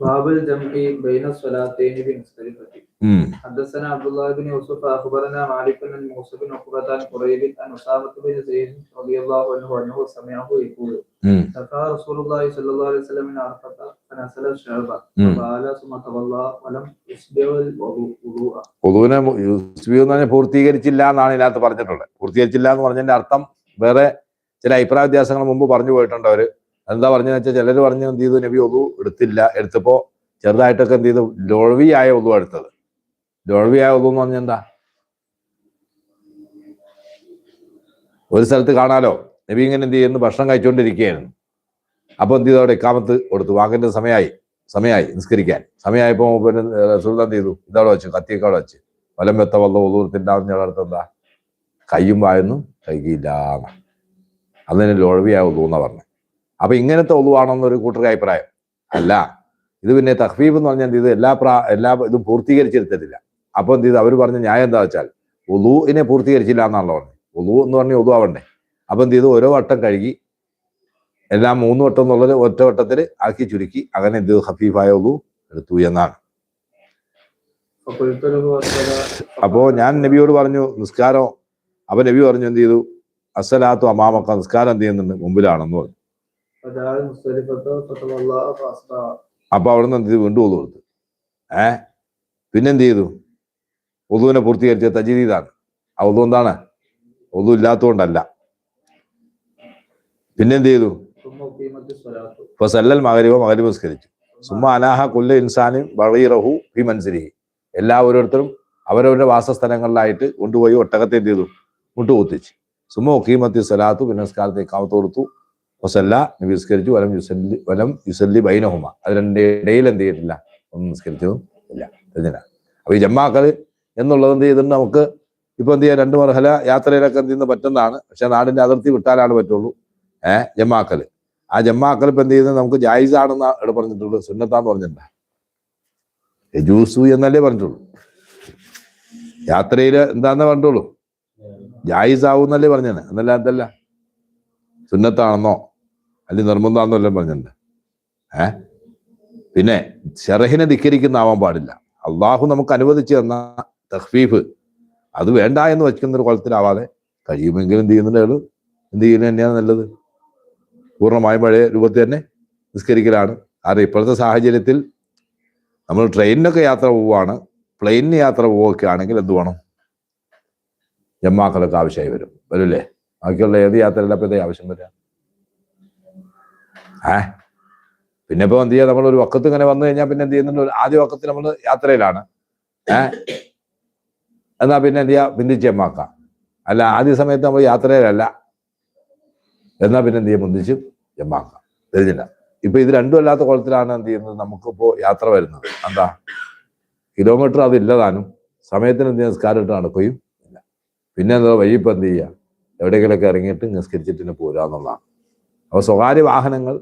باب الجمع بين الصلاتين بمختلفة ഉം. حدثنا عبد الله بن يوسف اخبرنا مالك بن موسى بن عقبة عن قريب عن اسامة بن زيد رضي الله عنه انه سمعه يقول ഉം. دفع رسول الله صلى الله عليه وسلم من عرفة فنزل الشعب ഉം. فقال ثم تولى ولم يسبغ الوضوء പൊതുവിനെ യുസ്ബി എന്ന് പറഞ്ഞാൽ പൂർത്തീകരിച്ചില്ല എന്നാണ് ഇതിനകത്ത് പറഞ്ഞിട്ടുള്ളത് പൂർത്തീകരിച്ചില്ല എന്ന് പറഞ്ഞതിന്റെ അർത്ഥം വേറെ ചില അഭിപ്രായ വ്യത്യാസങ്ങൾ മുമ്പ് പറഞ്ഞു പോയിട്ടുണ്ട് അവര് എന്താ പറഞ്ഞതെന്ന് വെച്ചാൽ ചിലർ പറഞ്ഞു എന്ത് ചെയ്തു? നബി ഒതു എടുത്തില്ല. എടുത്തപ്പോ ചെറുതായിട്ടൊക്കെ എന്ത് ചെയ്തു? ലോൾവിയായ ഒതു എടുത്തത്. ലോൾവിയായ ഒതു എന്ന് പറഞ്ഞാൽ എന്താ? ഒരു സ്ഥലത്ത് കാണാലോ? നബി ഇങ്ങനെ എന്ത് ചെയ്യുന്നു? ഭക്ഷണം കഴിച്ചുകൊണ്ടിരിക്കുകയായിരുന്നു അപ്പൊ എന്ത് ചെയ്തു? അവിടെ ഇക്കാമത്ത് കൊടുത്തു. വാങ്ങിന്റെ സമയമായി സമയമായി നിസ്കരിക്കാൻ. സമയമായപ്പോ പിന്നെ റസൂൽ ചെയ്തു? ഇതവിടെ വെച്ചു കത്തിയൊക്കെ അവിടെ വെച്ച്. വലം വെത്ത വല്ല ഒതുർത്തിണ്ടാവുന്ന അടുത്ത് എന്താ? കയ്യും വായൊന്നും കൈകില്ല അതിന് ലോഴവിയായ എന്നാ പറഞ്ഞു. അപ്പൊ ഇങ്ങനത്തെ ഒന്നുവാണെന്നൊരു കൂട്ടർക്ക് അഭിപ്രായം. അല്ല ഇത് പിന്നെ തഹ്ഫീബ് എന്ന് പറഞ്ഞാൽ ഇത് എല്ലാ പ്രാ എല്ലാ ഇതും പൂർത്തീകരിച്ചെടുത്തിട്ടില്ല. അപ്പോൾ എന്ത് ചെയ്ത്? അവർ പറഞ്ഞ ന്യായം എന്താ വെച്ചാൽ ഉലുവിനെ പൂർത്തീകരിച്ചില്ല എന്നാണല്ലോ പറഞ്ഞത്. ഉലു എന്ന് പറഞ്ഞാൽ ഉതുവാവണ്ടേ അപ്പൊ എന്ത് ചെയ്തു? ഓരോ വട്ടം കഴുകി എല്ലാം മൂന്ന് വട്ടം എന്നുള്ളത് ഒറ്റ വട്ടത്തിൽ ആക്കി ചുരുക്കി അങ്ങനെ എന്ത് ഹഫീഫായ ഉലു എടുത്തു എന്നാണ്. അപ്പോ ഞാൻ നബിയോട് പറഞ്ഞു നിസ്കാരം അപ്പൊ നബി പറഞ്ഞു എന്ത് ചെയ്തു? അസലാത്തു അമാമക്ക നിസ്കാരം എന്ത് ചെയ്യുന്നുണ്ട്? മുമ്പിലാണെന്ന് പറഞ്ഞു. അപ്പൊ അവിടെ നിന്ന് വീണ്ടും ഒതു കൊടുത്തു. ഏ? പിന്നെന്ത് ചെയ്തു? ഒതുവിനെ പൂർത്തീകരിച്ച തജീതീതാണ് ആ ഒതു എന്താണ്? ഒതു ഇല്ലാത്തതുകൊണ്ടല്ല. പിന്നെന്ത് ചെയ്തു? ഇപ്പൊ സല്ലൽ മകരിവ മകരിവ് പുസ്കരിച്ചു സുമ അനാഹ കൊല്ല ഇൻസാനും വളീറഹു ഫി മൻസിരിഹി എല്ലാ ഓരോരുത്തരും അവരവരുടെ വാസസ്ഥലങ്ങളിലായിട്ട് കൊണ്ടുപോയി ഒട്ടകത്തെ എന്ത് ചെയ്തു? മുട്ടുകൂത്തിച്ചു. സുമ്മ ഒക്കീമത്തി സ്വലാത്തു പിന്നെ നിസ്കാരത്തെ നബി നിസ്കരിച്ചു വലം യുസല്ലി വലം യുസല്ലി ബൈനഹുമ. അത് രണ്ട് ഇടയിൽ എന്ത് ചെയ്തിട്ടില്ല. ഒന്നും നിസ്കരിച്ചതും ഇല്ല. എന്തിനാ? അപ്പൊ ഈ ജമ്മാക്കൾ എന്നുള്ളത് എന്ത് ചെയ്തിട്ടുണ്ട് നമുക്ക് ഇപ്പൊ എന്ത് ചെയ്യാം? രണ്ട് മർഹല യാത്രയിലൊക്കെ എന്ത് ചെയ്യുന്ന പറ്റുന്നതാണ്. പക്ഷെ നാടിന്റെ അതിർത്തി വിട്ടാലാണ് പറ്റുള്ളൂ. ഏഹ് ജമാക്കൽ ആ ജമ്മാക്കൽ ഇപ്പൊ എന്ത് ചെയ്യുന്നത് നമുക്ക് ജായിസ് ആണെന്ന് ഇവിടെ പറഞ്ഞിട്ടുള്ളൂ സുന്നത്താന്ന് പറഞ്ഞിട്ടുണ്ട്. യജൂസു എന്നല്ലേ പറഞ്ഞിട്ടുള്ളൂ. യാത്രയിൽ എന്താന്ന് പറഞ്ഞിട്ടുള്ളൂ? ജായിസ് പറഞ്ഞത് എന്നല്ല അതല്ല. സുന്നത്താണെന്നോ? അല്ലെങ്കിൽ നിർബന്ധമാണെന്നോ എല്ലാം പറഞ്ഞിട്ടുണ്ട്. ഏ? പിന്നെ ഷെറഹിനെ ധിക്കരിക്കുന്ന ആവാൻ പാടില്ല. അള്ളാഹു നമുക്ക് അനുവദിച്ചു തന്ന തഹ്ഫീഫ് അത് വേണ്ട എന്ന് വയ്ക്കുന്ന ഒരു കുളത്തിലാവാതെ കഴിയുമെങ്കിലും എന്ത് ചെയ്യുന്നുണ്ട് അയാൾ? എന്ത് ചെയ്യുന്നത് തന്നെയാണ് നല്ലത്? പൂർണമായും പഴയ രൂപത്തിൽ തന്നെ നിസ്കരിക്കലാണ്. കാരണം ഇപ്പോഴത്തെ സാഹചര്യത്തിൽ നമ്മൾ ട്രെയിനിനൊക്കെ യാത്ര പോവുകയാണ്. പ്ലെയിനിന് യാത്ര പോവുകയൊക്കെ ആണെങ്കിൽ എന്ത് വേണം? ജമ്മാക്കളൊക്കെ ആവശ്യമായി വരും. വരില്ലേ? ബാക്കിയുള്ള ഏത് യാത്രയിലും അപ്പം ഇത് ആവശ്യം വരിക. ഏ? പിന്നെ ഇപ്പോൾ എന്ത് ചെയ്യുക നമ്മൾ ഒരു വക്കത്ത് ഇങ്ങനെ വന്നു കഴിഞ്ഞാൽ പിന്നെ എന്ത് ചെയ്യുന്നുണ്ട് ആദ്യ വക്കത്ത് നമ്മൾ യാത്രയിലാണ്. ഏ? എന്നാൽ പിന്നെ എന്ത് ചെയ്യുക ബിന്ദിച്ചേമാക്കാം അല്ല ആദ്യ സമയത്ത് നമ്മൾ യാത്രയിലല്ല. എന്നാൽ പിന്നെ എന്ത് ചെയ്യും? മുന്തിച്ചും ജമ്മാക്കാം. തെളിഞ്ഞില്ല ഇപ്പൊ ഇത് രണ്ടും അല്ലാത്ത കുളത്തിലാണ് എന്ത് ചെയ്യുന്നത്? നമുക്കിപ്പോ യാത്ര വരുന്നത്. എന്താ? കിലോമീറ്റർ അതില്ല താനും. സമയത്തിന് എന്ത് നിസ്കാരം സ്കാരിട്ട് നടക്കുകയും ഇല്ല. പിന്നെ എന്താ വൈകിപ്പം എന്ത് ചെയ്യുക എവിടെയെങ്കിലൊക്കെ ഇറങ്ങിയിട്ട് നിസ്കരിച്ചിട്ട് തന്നെ പോരുക എന്നുള്ളതാണ്. അപ്പോൾ സ്വകാര്യ വാഹനങ്ങൾ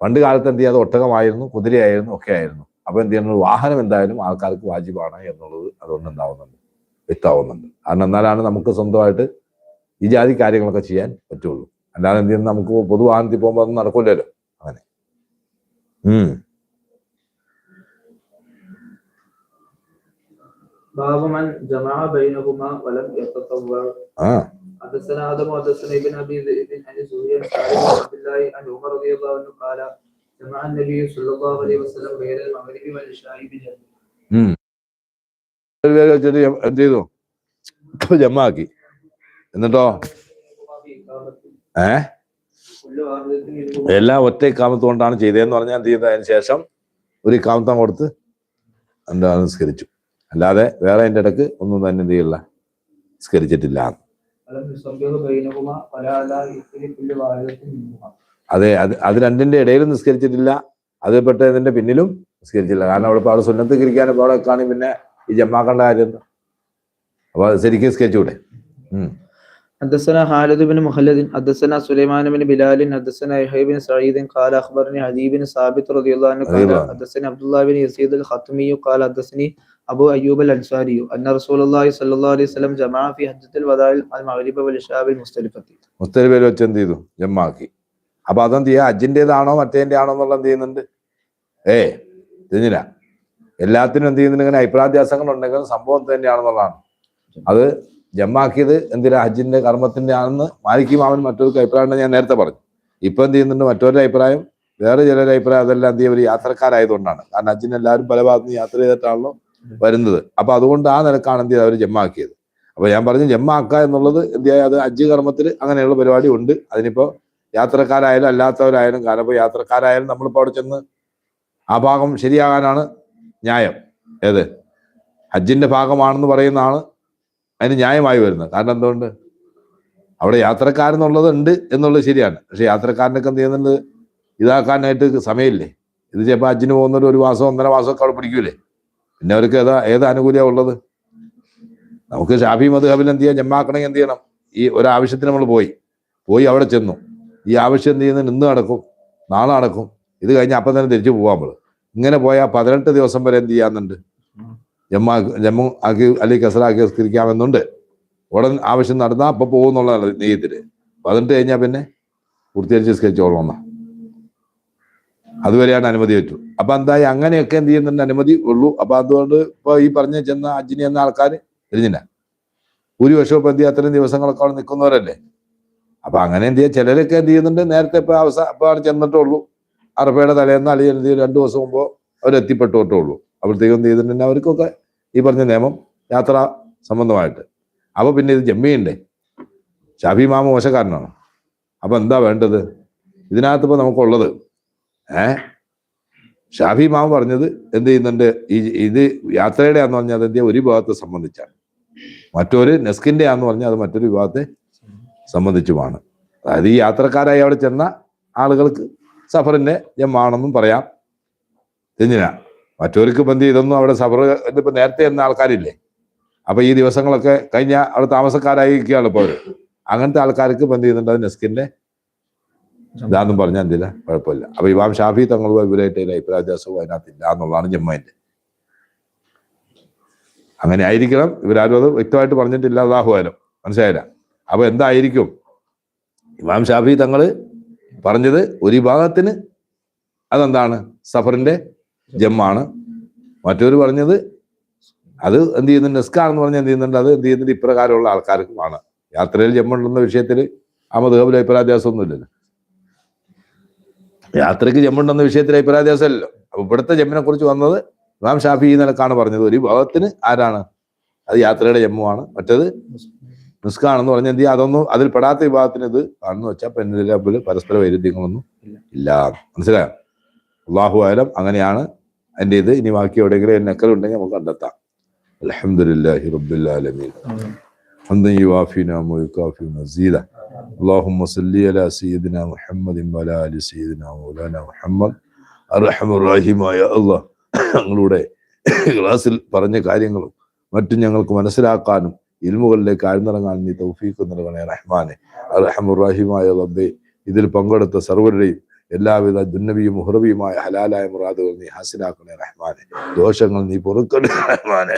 പണ്ട് കാലത്ത് എന്ത് ചെയ്യാതെ ഒട്ടകമായിരുന്നു കുതിരയായിരുന്നു ഒക്കെ ആയിരുന്നു. അപ്പോൾ എന്ത് ചെയ്യുന്നത് വാഹനം എന്തായാലും ആൾക്കാർക്ക് വാജിബാണ് എന്നുള്ളത് അതുകൊണ്ട് എന്താവുന്നുണ്ട് വ്യക്തമാവുന്നുണ്ട്. കാരണം എന്നാലാണ് നമുക്ക് സ്വന്തമായിട്ട് ഈ ജാതി കാര്യങ്ങളൊക്കെ ചെയ്യാൻ പറ്റുള്ളൂ. അല്ലാതെ എന്ത് ചെയ്യുന്നത് നമുക്ക് പൊതുവാഹനത്തിൽ പോകുമ്പോൾ അതൊന്നും നടക്കില്ലല്ലോ അങ്ങനെ. ആ. حدثنا ادم وحدثنا ابن ابي ذئب عن زهير بن عبد الله عن عمر رضي الله عنه قال جمع النبي صلى الله عليه وسلم بين المغرب والعشاء بجنة ഉം ഒരു പേര് വെച്ചിട്ട് ജം- എന്ത് ചെയ്തു ജമ്മാക്കി എന്നിട്ടോ ഏ كل واحدة منهما എല്ലാം ഒറ്റ ഇക്കാമത്ത് കൊണ്ടാണ് ചെയ്തതെന്ന് പറഞ്ഞാൽ എന്ത് ചെയ്തു അതിന് ശേഷം ഒരു ഇക്കാമത്തം കൊടുത്ത് എന്താ നിസ്കരിച്ചു അല്ലാതെ വേറെ അതിൻ്റെ ഇടക്ക് ഒന്നും തന്നെ എന്ത് ചെയ്യില്ല നിസ്കരിച്ചിട്ടില്ല ولم يصبه بينهما ولا على اثر كل واحدة منهما അതെ അത് അത് രണ്ടിന്റെ ഇടയിലും നിസ്കരിച്ചിട്ടില്ല അത് പെട്ട ഇതിന്റെ പിന്നിലും നിസ്കരിച്ചില്ല കാരണം അവിടെ ഇപ്പോൾ അവിടെ സുന്നത്ത് കിരിക്കാൻ ഇപ്പോൾ അവിടെ കാണി പിന്നെ ഈ ജമ്മാക്കേണ്ട കാര്യം എന്താ അപ്പൊ അത് ശരിക്കും നിസ്കരിച്ചൂടെ ഉം حدثنا خالد بن مخلد حدثنا سليمان بن بلال حدثنا يحيى بن سعيد قال اخبرني عدي بن ثابت رضي الله عنه رضي قال الله عنه. حدثني عبد الله بن يزيد الخطمي قال حدثني അബു അയ്യൂബൽ അൻസാരിയു അന്ന റസൂലി സല്ലാ അലൈഹി വസല്ലം ജമാഅ ഫി ഹജ്ജത്തിൽ വദാഇൽ അൽ മഗ്‌രിബ വൽ ഷാബിൽ മുസ്തലിഫത്തി. മുസ്തലിഫിൽ വെച്ച് എന്ത് ചെയ്തു? ജമാക്കി അപ്പൊ അതെന്ത് ചെയ്യാ? ഹജ്ജിന്റെതാണോ മറ്റേന്റെ ആണോ എന്നുള്ള എന്ത് ചെയ്യുന്നുണ്ട്? ഏ തിരിഞ്ഞില്ല എല്ലാത്തിനും എന്ത് ചെയ്യുന്നുണ്ട്? ഇങ്ങനെ അഭിപ്രായവ്യാസങ്ങൾ ഉണ്ടെങ്കിൽ സംഭവം തന്നെയാണെന്നുള്ളതാണ്. അത് ജമാക്കിയത് എന്തിനാ? ഹജ്ജിന്റെ കർമ്മത്തിന്റെ ആണെന്ന് മാലിക്കി മാമൻ മറ്റൊരു അഭിപ്രായം ഞാൻ നേരത്തെ പറഞ്ഞു. ഇപ്പം എന്ത് ചെയ്യുന്നുണ്ട്? മറ്റൊരു അഭിപ്രായം വേറെ ചിലരുടെ അഭിപ്രായം അതെല്ലാം എന്ത് ചെയ്യും ഒരു യാത്രക്കാരായതുകൊണ്ടാണ്. കാരണം അജിന് എല്ലാവരും പല ഭാഗത്തുനിന്ന് യാത്ര ചെയ്തിട്ടാണല്ലോ വരുന്നത്. അപ്പൊ അതുകൊണ്ട് ആ നിലക്കാണ് എന്ത് ചെയ്ത് അവർ ജമ്മാക്കിയത്. അപ്പൊ ഞാൻ പറഞ്ഞു ജമ്മാക്കുക എന്നുള്ളത് എന്ത് അത് ഹജ്ജ് കർമ്മത്തിൽ അങ്ങനെയുള്ള പരിപാടി ഉണ്ട്. അതിനിപ്പോ യാത്രക്കാരായാലും അല്ലാത്തവരായാലും കാരണം ഇപ്പൊ യാത്രക്കാരായാലും നമ്മളിപ്പോ അവിടെ ചെന്ന് ആ ഭാഗം ശരിയാകാനാണ് ന്യായം. ഏത്? ഹജ്ജിന്റെ ഭാഗമാണെന്ന് പറയുന്നതാണ് അതിന് ന്യായമായി വരുന്നത്. കാരണം എന്തുകൊണ്ട്? അവിടെ യാത്രക്കാരെന്നുള്ളത് ഉണ്ട് എന്നുള്ളത് ശരിയാണ്. പക്ഷെ യാത്രക്കാരനൊക്കെ എന്ത് ചെയ്യുന്നുണ്ട്? ഇതാക്കാനായിട്ട് സമയമില്ലേ? ഇത് ചിലപ്പോൾ ഹജ്ജിന് പോകുന്നവർ ഒരു മാസം ഒന്നര മാസമൊക്കെ അവിടെ പിടിക്കൂലേ? പിന്നെ അവർക്ക് ഏതാ ഏത് ആനുകൂല്യമാണ് ഉള്ളത്? നമുക്ക് ഷാഫി മധുഹബിൽ എന്ത് ചെയ്യാം? ജമ്മാക്കണമെങ്കിൽ എന്ത് ചെയ്യണം? ഈ ഒരാവശ്യത്തിന് നമ്മൾ പോയി. പോയി അവിടെ ചെന്നു. ഈ ആവശ്യം എന്ത് ചെയ്യുന്നത് ഇന്ന് നടക്കും. നാളെ നടക്കും. ഇത് കഴിഞ്ഞ് അപ്പം തന്നെ തിരിച്ചു പോകാൻ നമ്മൾ ഇങ്ങനെ പോയാൽ പതിനെട്ട് ദിവസം വരെ എന്ത് ചെയ്യാന്നുണ്ട്? ജമ്മാ ജമ്മു ആക്കി അല്ലെങ്കിൽ കസറാക്കി സംസ്കരിക്കാമെന്നുണ്ട് ഉടൻ ആവശ്യം നടന്നാൽ അപ്പം പോകുന്നുള്ള നെയ്യത്തിൽ പതിനെട്ട് കഴിഞ്ഞാൽ പിന്നെ പൂർത്തീകരിച്ച് സംസ്കരിച്ചോളണം എന്നാ. അതുവരെയാണ് അനുമതി പറ്റൂ അപ്പൊ എന്തായാലും അങ്ങനെയൊക്കെ എന്ത് ചെയ്യുന്നുണ്ട്? അനുമതി ഉള്ളൂ. അപ്പൊ അതുകൊണ്ട് ഇപ്പൊ ഈ പറഞ്ഞ ചെന്ന അജിനി എന്ന ആൾക്കാർ തിരിഞ്ഞില്ല ഭൂരിപക്ഷം ഇപ്പൊ എന്ത് ചെയ്യാ അത്രയും ദിവസങ്ങളൊക്കെ അവിടെ നിൽക്കുന്നവരല്ലേ? അപ്പൊ അങ്ങനെ എന്ത് ചെയ്യാ ചിലരൊക്കെ എന്ത് ചെയ്യുന്നുണ്ട്? നേരത്തെ ഇപ്പൊ അവസാ ഇപ്പൊ അവിടെ ചെന്നിട്ടുള്ളൂ അറഫയുടെ തലേന്ന് അല്ലെങ്കിൽ എന്ത് ചെയ്യും രണ്ടു ദിവസം മുമ്പോ അവർ എത്തിപ്പെട്ടിട്ടേ ഉള്ളൂ. അപ്പോഴത്തേക്കും എന്ത് ചെയ്തിട്ടുണ്ടെങ്കിൽ അവർക്കൊക്കെ ഈ പറഞ്ഞ നിയമം യാത്ര സംബന്ധമായിട്ട്. അപ്പൊ പിന്നെ ഇത് ജമ്മിയുണ്ടേ? ഷാഫി മാമ മോശക്കാരനാണ്? അപ്പൊ എന്താ വേണ്ടത്? ഇതിനകത്ത് ഇപ്പൊ നമുക്കുള്ളത് ഏ? ഷാഫി മാവ് പറഞ്ഞത് എന്ത് ചെയ്യുന്നുണ്ട്? ഈ ഇത് യാത്രയുടെ ആന്ന് പറഞ്ഞാൽ അത് ഒരു വിഭാഗത്തെ സംബന്ധിച്ചാണ്. മറ്റൊരു നെസ്കിന്റെ ആന്ന് പറഞ്ഞാൽ അത് മറ്റൊരു വിഭാഗത്തെ സംബന്ധിച്ചുമാണ്. അതായത് ഈ യാത്രക്കാരായി അവിടെ ചെന്ന ആളുകൾക്ക് സഫറിന്റെ ജമാണെന്നും പറയാം. തെഞ്ഞിന മറ്റവർക്ക് ബന്ധി ഇതൊന്നും അവിടെ സഫർ ഇതിപ്പോ നേരത്തെ എന്ന ആൾക്കാരില്ലേ? അപ്പൊ ഈ ദിവസങ്ങളൊക്കെ കഴിഞ്ഞ അവിടെ താമസക്കാരായിരിക്കുകയാണ് ഇപ്പോൾ അവർ. അങ്ങനത്തെ ആൾക്കാർക്ക് ബന്ധി ചെയ്യുന്നുണ്ട്? അത് നെസ്കിന്റെ ഇതാന്നും പറഞ്ഞാൽ എന്തില്ല കുഴപ്പമില്ല. അപ്പൊ ഇമാം ഷാഫി തങ്ങളുമായി ഇവരായിട്ട് അഭിപ്രായ വ്യത്യാസവും അതിനകത്തില്ല എന്നുള്ളതാണ് ജമ്മന്റെ അങ്ങനെ ആയിരിക്കണം. ഇവരാരും അത് വ്യക്തമായിട്ട് പറഞ്ഞിട്ടില്ല അതാഹുവാനും മനസ്സിലായില്ല? അപ്പൊ എന്തായിരിക്കും? ഇമാം ഷാഫി തങ്ങൾ പറഞ്ഞത് ഒരു വിഭാഗത്തിന് അതെന്താണ്? സഫറിന്റെ ജമ്മാണ്. മറ്റൊരു പറഞ്ഞത് അത് എന്ത് ചെയ്യുന്നുണ്ട് നെസ്കാണെന്ന് പറഞ്ഞാൽ എന്ത് ചെയ്യുന്നുണ്ട്? അത് എന്ത് ചെയ്യുന്നുണ്ട്? ഇപ്രകാരമുള്ള ആൾക്കാർക്കുമാണ്. യാത്രയിൽ ജമ്മുണ്ടെന്ന വിഷയത്തിൽ ആ മധുഹബിൽ അഭിപ്രായ വ്യത്യാസമൊന്നുമില്ലല്ലോ യാത്രയ്ക്ക് ജമ്മുണ്ടെന്ന വിഷയത്തിൽ അഭിപ്രായ വ്യത്യാസമല്ലല്ലോ അപ്പൊ ഇവിടുത്തെ ജമ്മിനെ കുറിച്ച് വന്നത് ഇമാം ഷാഫി ഈ നിലക്കാണ് പറഞ്ഞത് ഒരു വിഭാഗത്തിന് ആരാണ് അത് യാത്രയുടെ ജമ്മുവാണ് മറ്റേത് നിസ്കാണെന്ന് പറഞ്ഞാൽ എന്ത് ചെയ്യുക അതൊന്നും അതിൽ പെടാത്ത വിഭാഗത്തിന് ഇത് ആണെന്ന് വെച്ചാൽ പെണ്ണിൽ തമ്മിൽ പരസ്പര വൈരുദ്ധ്യങ്ങളൊന്നും ഇല്ല മനസ്സിലായോ അള്ളാഹു ആയാലും അങ്ങനെയാണ് എൻ്റെ ഇത് ഇനി ബാക്കി എവിടെയെങ്കിലും നക്കലുണ്ടെങ്കിൽ നമുക്ക് കണ്ടെത്താം അലഹമുല്ലാഹി റബ്ബുല്ലാലമീൻ حمدا يوافي نعمه ويكافي مزيدا اللهم صل على سيدنا محمد وعلى ال سيدنا مولانا محمد അർഹമ റഹീമായ അള്ളാഹ് ഞങ്ങളുടെ ക്ലാസ്സിൽ പറഞ്ഞ കാര്യങ്ങളും മറ്റും ഞങ്ങൾക്ക് മനസ്സിലാക്കാനും ഇൽമുകളിലേക്ക് ആഴ്ന്നിറങ്ങാൻ നീ തൗഫീഖ് നൽകണേ റഹ്മാനെ അർഹമുറഹിമായ റബ്ബെ ഇതിൽ പങ്കെടുത്ത സർവരുടെയും എല്ലാവിധ ദുന്നവിയും മുഹറവിയുമായ ഹലാലായ മുറാദുകൾ നീ ഹാസിലാക്കണേ റഹ്മാനെ ദോഷങ്ങൾ നീ പൊറുക്കണേ റഹ്മാനെ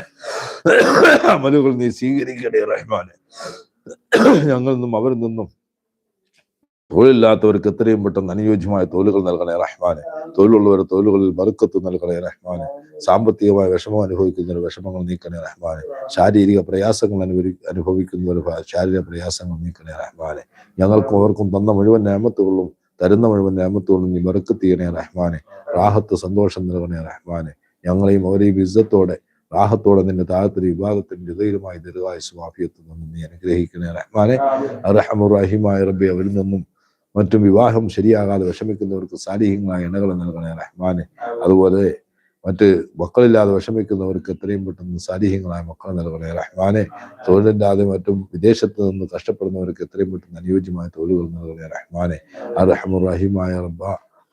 അമലുകൾ നീ സ്വീകരിക്കണേ റഹ്മാനെ ഞങ്ങളിൽ നിന്നും അവരിൽ നിന്നും തൊഴിലില്ലാത്തവർക്ക് എത്രയും പെട്ടെന്ന് അനുയോജ്യമായ തൊഴിലുകൾ നൽകണേ റഹ്മാനെ. തൊഴിലുള്ളവർ തൊഴിലുകളിൽ ബറുക്കത്ത് നൽകണേ റഹ്മാനെ. സാമ്പത്തികമായ വിഷമം അനുഭവിക്കുന്ന വിഷമങ്ങൾ നീക്കണേ റഹ്മാനെ. ശാരീരിക പ്രയാസങ്ങൾ അനുഭവി അനുഭവിക്കുന്നവർ ഭ- ശാരീരിക പ്രയാസങ്ങൾ നീക്കണേ റഹ്മാനെ. ഞങ്ങൾക്കും അവർക്കും തന്ന മുഴുവൻ നേമത്തുകളും തരുന്ന മുഴുവൻ നേമത്തുകളും നീ ബറുക്കത്ത് ചെയ്യണേ റഹ്മാനെ. റാഹത്ത് സന്തോഷം നൽകണേ റഹ്മാനെ. ഞങ്ങളെയും അവരെയും ഇസ്സത്തോടെ റാഹത്തോടെ നിന്റെ താഴത്തൊരു വിഭാഗത്തിന്റെ ഹൃദയമായി ദീർഘായുസ് സ്വാഫിയത്ത് നിന്നും നീ അനുഗ്രഹിക്കണേ റഹ്മാനെ. അറഹമുറഹിമായ റബ്ബി അവരിൽ നിന്നും മറ്റും വിവാഹം ശരിയാകാതെ വിഷമിക്കുന്നവർക്ക് സാലിഹ്യങ്ങളായ ഇണകൾ നൽകണേ റഹ്മാനെ. അതുപോലെ മറ്റ് മക്കളില്ലാതെ വിഷമിക്കുന്നവർക്ക് എത്രയും പെട്ടെന്ന് സാലിഹ്യങ്ങളായ മക്കളെ നൽകണേ റഹ്മാനെ. തൊഴിലില്ലാതെ മറ്റും വിദേശത്ത് നിന്ന് കഷ്ടപ്പെടുന്നവർക്ക് എത്രയും പെട്ടെന്ന് അനുയോജ്യമായ തൊഴിലുകൾ നൽകണേ റഹ്മാനെ. ആ അറഹമുറാഹിമായ റബ്ബ.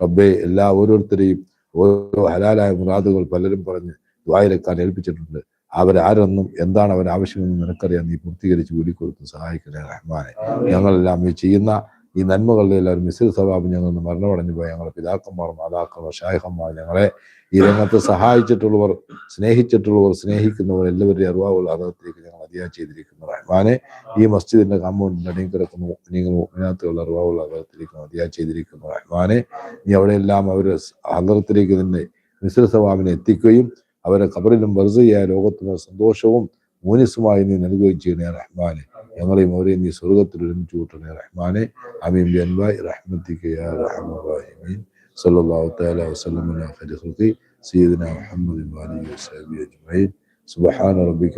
റബ്ബെ എല്ലാ ഓരോരുത്തരെയും ഓരോ ഹലാലായ മുറാദുകൾ പലരും പറഞ്ഞ് വായിലെക്കാൻ ഏൽപ്പിച്ചിട്ടുണ്ട്. അവരാരെന്നും എന്താണ് അവർ നിനക്കറിയാൻ നിനക്കറിയാം നീ പൂർത്തീകരിച്ച് കൂടിക്കൊടുത്ത് സഹായിക്കണേ റഹ്മാനെ. ഞങ്ങളെല്ലാം ഈ ചെയ്യുന്ന ഈ നന്മകളുടെ എല്ലാവരും മിസിൽ സവാബ് ഞങ്ങൾ മരണമടഞ്ഞു പോയി. ഞങ്ങളുടെ പിതാക്കന്മാർ മാതാക്കന്മാർ ഷായഹന്മാർ ഞങ്ങളെ ഈ രംഗത്ത് സഹായിച്ചിട്ടുള്ളവർ സ്നേഹിച്ചിട്ടുള്ളവർ സ്നേഹിക്കുന്നവർ എല്ലാവരുടെയും അറിവാവുള്ള അറിവത്തിലേക്ക് ഞങ്ങൾ അതിയായി ചെയ്തിരിക്കുന്നു. റഹ്മാനെ ഈ മസ്ജിദിന്റെ കാമ്പൗണ്ടിന്റെ അടിയിൽ കിടക്കുന്ന. നിങ്ങൾ ഇതിനകത്തുള്ള അറിവാവുള്ള അകത്തിലേക്ക് അതിയായി ചെയ്തിരിക്കുന്നു. റഹ്മാനെ നീ അവിടെയെല്ലാം അവർ അന്തരത്തിലേക്ക് തന്നെ മിസിൽ സവാബിനെ എത്തിക്കുകയും അവരെ കബറിലും വെറുതെയായ ലോകത്തിന് സന്തോഷവും മൂനിസുമായി നീ നൽകുകയും ചെയ്യണേ റഹ്മാനെ. ഞങ്ങളെയും അവരെയും നീ സ്വർഗത്തിൽ ഒരുമിച്ച് കൂട്ടണേ റഹ്മാനെ. അമീം ബിയൻബായ് റഹ്മത്തിക്ക് യാ റഹ്മാൻ സല്ലല്ലാഹു തആല വസല്ലം അലാ ഖൈരി ഖൽഖി. സയ്യിദിന വസഹബിഹി അജ്മഈൻ. റബ്ബിക